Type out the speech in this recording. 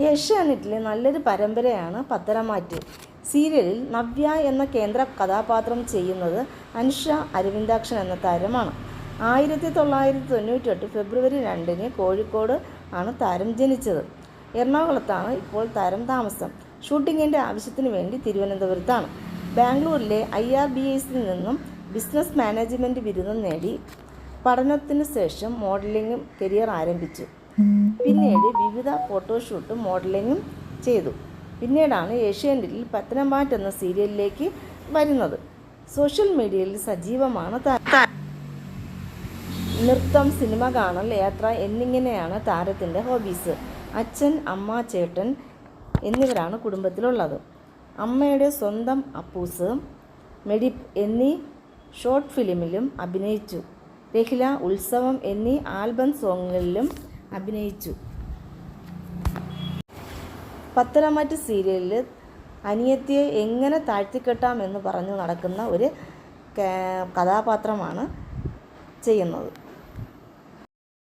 ഏഷ്യാനെറ്റിലെ നല്ലൊരു പരമ്പരയാണ് പത്തരമാറ്റ് സീരിയലിൽ നവ്യ എന്ന കേന്ദ്ര കഥാപാത്രം ചെയ്യുന്നത് അനുഷ അരവിന്ദാക്ഷൻ എന്ന താരമാണ്. ആയിരത്തി തൊള്ളായിരത്തി തൊണ്ണൂറ്റെട്ട് ഫെബ്രുവരി രണ്ടിന് കോഴിക്കോട് ആണ് താരം ജനിച്ചത്. എറണാകുളത്താണ് ഇപ്പോൾ താരം താമസം. ഷൂട്ടിങ്ങിന്റെ ആവശ്യത്തിന് വേണ്ടി തിരുവനന്തപുരത്താണ്. ബാംഗ്ലൂരിലെ ഐ ആർ ബി എസിൽ നിന്നും ബിസിനസ് മാനേജ്മെന്റ് ബിരുദം നേടി. പഠനത്തിന് ശേഷം മോഡലിംഗും കരിയർ ആരംഭിച്ചു. പിന്നീട് വിവിധ ഫോട്ടോഷൂട്ടും മോഡലിങ്ങും ചെയ്തു. പിന്നീടാണ് ഏഷ്യാനെറ്റിൽ പത്തനംമാറ്റ് എന്ന സീരിയലിലേക്ക് വരുന്നത്. സോഷ്യൽ മീഡിയയിൽ സജീവമാണ് നൃത്തം സിനിമ കാണൽ യാത്ര എന്നിങ്ങനെയാണ് താരത്തിന്റെ ഹോബീസ്. അച്ഛൻ അമ്മ ചേട്ടൻ എന്നിവരാണ് കുടുംബത്തിലുള്ളത്. അമ്മയുടെ സ്വന്തം അപ്പൂസ് മെഡിപ്പ് എന്നീ ഷോർട്ട് ഫിലിമിലും അഭിനയിച്ചു. രഹില ഉത്സവം എന്നീ ആൽബം സോങ്ങുകളിലും അഭിനയിച്ചു. പത്തനംമാറ്റ് സീരിയലിൽ അനിയത്തിയെ എങ്ങനെ താഴ്ത്തിക്കെട്ടാമെന്ന് പറഞ്ഞു നടക്കുന്ന ഒരു കഥാപാത്രമാണ് ചെയ്യുന്നത്.